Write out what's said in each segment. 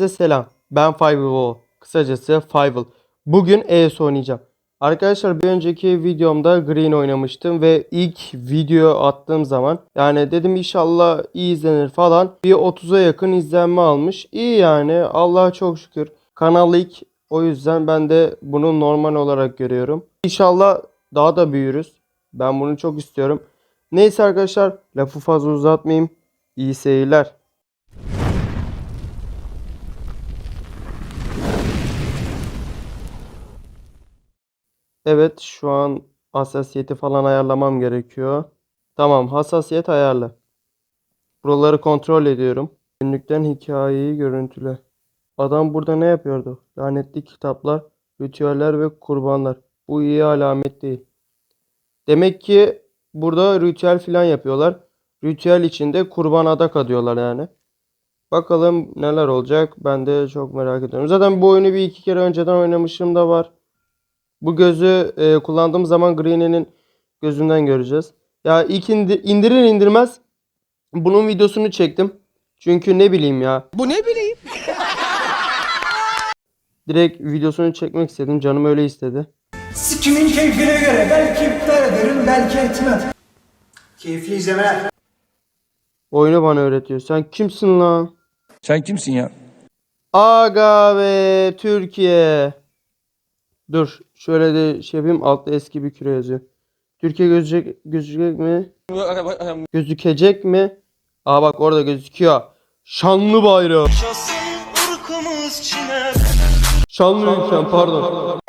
Size selam. Ben Fivel. Kısacası Fivel. Bugün ES oynayacağım. Arkadaşlar bir önceki videomda Green oynamıştım ve ilk video attığım zaman yani dedim inşallah iyi izlenir falan. Bir 30'a yakın izlenme almış. İyi yani Allah'a çok şükür. Kanal ilk o yüzden ben de bunu normal olarak görüyorum. İnşallah daha da büyürüz. Ben bunu çok istiyorum. Neyse arkadaşlar lafı fazla uzatmayayım. İyi seyirler. Evet şu an hassasiyeti falan ayarlamam gerekiyor. Tamam hassasiyet ayarla. Buraları kontrol ediyorum. Günlükten hikayeyi görüntüle. Adam burada ne yapıyordu? Lanetli kitaplar, ritüeller ve kurbanlar. Bu iyi alamet değil. Demek ki burada ritüel falan yapıyorlar. Ritüel içinde kurban adak adıyorlar yani. Bakalım neler olacak. Ben de çok merak ediyorum. Zaten bu oyunu bir iki kere önceden oynamışım da var. Bu gözü e, kullandığım zaman Green'in gözünden göreceğiz. Ya ilk indi- indirir indirmez bunun videosunu çektim. Çünkü ne bileyim ya. Bu ne bileyim? Direkt videosunu çekmek istedim. Canım öyle istedi. Sikimin keyfine göre belki iptal ederim belki etmem. Keyifli izlemeler. Oyunu bana öğretiyor. Sen kimsin lan? Sen kimsin ya? Aga ve Türkiye. Dur. Şöyle de şey yapayım. Altta eski bir küre yazıyor. Türkiye gözecek, gözecek mi? Gözükecek mi? Aa bak orada gözüküyor. Şanlı bayrağı. Şanlı ülkem pardon.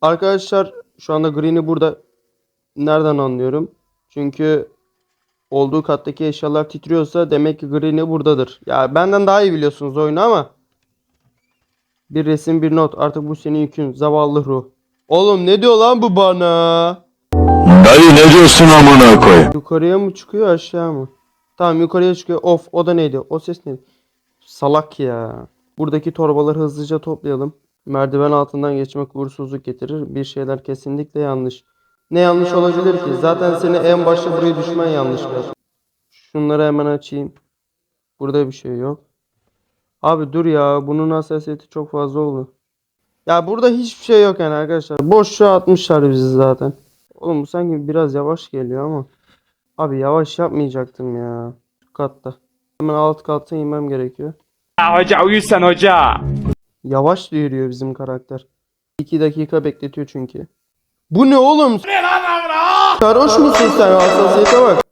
Arkadaşlar şu anda Green'i burada nereden anlıyorum? Çünkü olduğu kattaki eşyalar titriyorsa demek ki Green'i buradadır. Ya benden daha iyi biliyorsunuz oyunu ama bir resim bir not artık bu senin yükün zavallı ruh. Oğlum ne diyor lan bu bana? Dayı ne diyorsun amına koy? Yukarıya mı çıkıyor aşağı mı? Tamam yukarıya çıkıyor. Of o da neydi? O ses neydi? Salak ya. Buradaki torbaları hızlıca toplayalım. Merdiven altından geçmek uğursuzluk getirir. Bir şeyler kesinlikle yanlış. Ne yanlış olabilir ki? Zaten seni en başta buraya düşman yanlışlar. Şunları hemen açayım. Burada bir şey yok. Abi dur ya. Bunun hassasiyeti çok fazla oldu. Ya burada hiçbir şey yok yani arkadaşlar. Boşluğa atmışlar bizi zaten. Oğlum bu sanki biraz yavaş geliyor ama. Abi yavaş yapmayacaktım ya. Şu katta. Hemen alt kata inmem gerekiyor. Hoca uyusan hoca. Yavaş da yürüyor bizim karakter. 2 dakika bekletiyor çünkü. Bu ne oğlum? Sarhoş musun sen? Hassasiyete bak.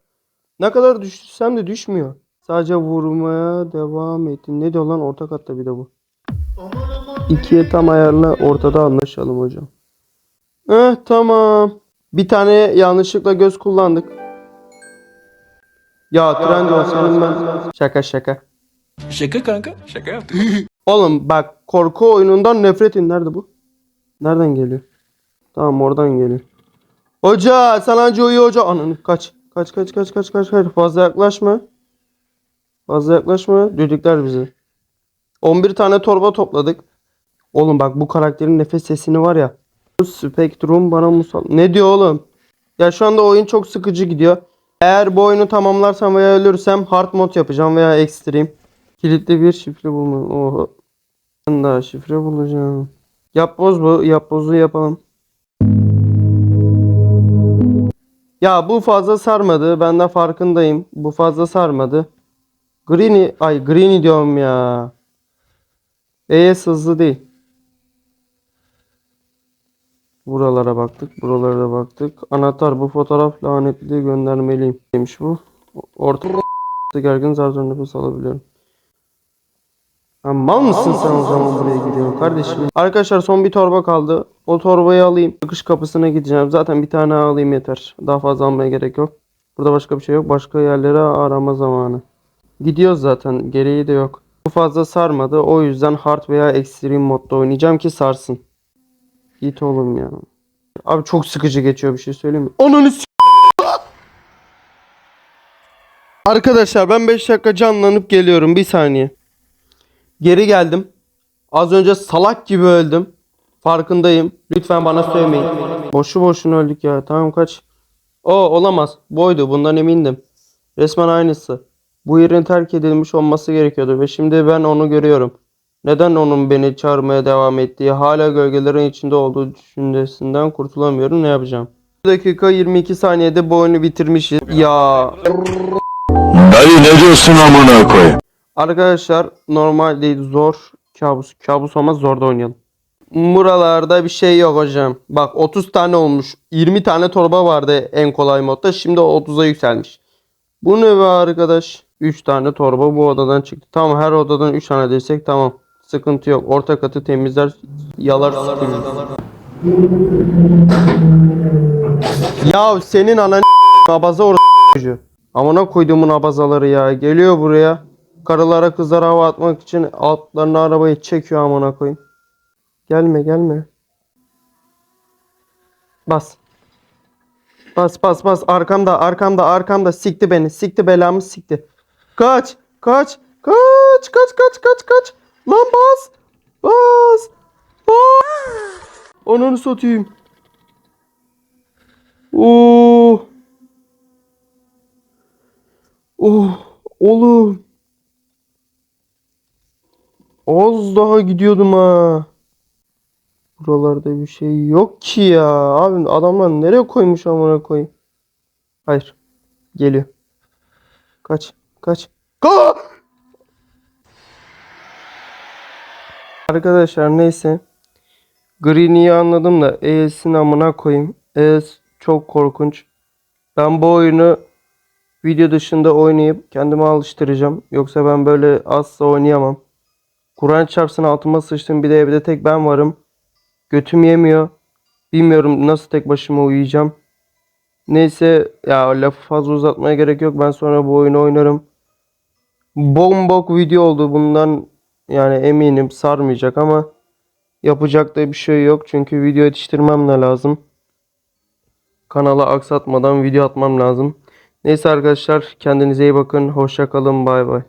Ne kadar düşürsem de düşmüyor. Sadece vurmaya devam ettim. Ne diyor lan orta katta bir de bu. İkiye tam ayarla ortada anlaşalım hocam. Eh tamam. Bir tane yanlışlıkla göz kullandık. Ya Trendyol senin ben. Şaka şaka. Şaka kanka. Şaka yaptık. Oğlum bak korku oyunundan nefretin. Nerede bu? Nereden geliyor? Tamam oradan geliyor. Hoca sen anca uyu hoca. Ananı kaç. Kaç kaç kaç kaç kaç kaç. Fazla yaklaşma. Fazla yaklaşma. Düdükler bizi. 11 tane torba topladık. Oğlum bak bu karakterin nefes sesini var ya. Spektrum bana musal. Ne diyor oğlum? Ya şu anda oyun çok sıkıcı gidiyor. Eğer bu oyunu tamamlarsam veya ölürsem hard mod yapacağım veya extreme. Kilitli bir şifre bulma. Oha. Ben daha şifre bulacağım. Yap boz bu. Yap bozu yapalım. Ya bu fazla sarmadı. Ben de farkındayım. Bu fazla sarmadı. Greeny. Ay Greeny diyorum ya. ES hızlı değil. Buralara baktık. Buralara da baktık. Anahtar bu fotoğraf lanetli göndermeliyim. Demiş bu. Orta gergin zar zor nefes alabiliyorum. Ha, mal mısın sen o zaman buraya gidiyorsun kardeşim? Arkadaşlar son bir torba kaldı. O torbayı alayım. Çıkış kapısına gideceğim. Zaten bir tane alayım yeter. Daha fazla almaya gerek yok. Burada başka bir şey yok. Başka yerlere arama zamanı. Gidiyoruz zaten. Gereği de yok. Bu fazla sarmadı. O yüzden hard veya extreme modda oynayacağım ki sarsın. Git oğlum ya. Abi çok sıkıcı geçiyor bir şey söyleyeyim mi? Ananı s- Arkadaşlar ben 5 dakika canlanıp geliyorum. Bir saniye. Geri geldim. Az önce salak gibi öldüm. Farkındayım. Lütfen bana söylemeyin. Boşu boşuna öldük ya. Tamam kaç. O olamaz. Boydu. Bundan emindim. Resmen aynısı. Bu yerin terk edilmiş olması gerekiyordu ve şimdi ben onu görüyorum. Neden onun beni çağırmaya devam ettiği, hala gölgelerin içinde olduğu düşüncesinden kurtulamıyorum. Ne yapacağım? 1 dakika 22 saniyede bu oyunu bitirmişiz. Ya Dayı ne diyorsun amına koyayım? arkadaşlar normal değil zor. Kabus. Kabus olmaz zor da oynayalım. Buralarda bir şey yok hocam. Bak 30 tane olmuş. 20 tane torba vardı en kolay modda. Şimdi 30'a yükselmiş. Bu ne be arkadaş? 3 tane torba bu odadan çıktı. Tamam her odadan 3 tane desek tamam. Sıkıntı yok. Orta katı temizler, yalar, süpürür. Ya senin anan abaza orası çocuğu. Amına koyduğumun abazaları ya. Geliyor buraya. Karılara kızlara hava atmak için altlarına arabayı çekiyor amına koyayım. Gelme gelme. Bas. Bas bas bas arkamda arkamda arkamda sikti beni sikti belamı sikti. Kaç kaç kaç kaç kaç kaç kaç. Lan bas bas bas. Onu satayım. Oo. Oh oğlum. Az daha gidiyordum ha. Buralarda bir şey yok ki ya. Abi adamlar nereye koymuş amına koyayım. Hayır. Geliyor. Kaç. Kaç. Ka! Arkadaşlar neyse. Green'i anladım da ES'in amına koyayım. ES çok korkunç. Ben bu oyunu video dışında oynayıp kendime alıştıracağım. Yoksa ben böyle asla oynayamam. Kur'an çarpsın altıma sıçtım bir de evde tek ben varım. Götüm yemiyor. Bilmiyorum nasıl tek başıma uyuyacağım. Neyse ya lafı fazla uzatmaya gerek yok. Ben sonra bu oyunu oynarım. Bombok video oldu bundan yani eminim sarmayacak ama yapacak da bir şey yok. Çünkü video yetiştirmem de lazım. Kanala aksatmadan video atmam lazım. Neyse arkadaşlar kendinize iyi bakın. Hoşça kalın. Bay bay.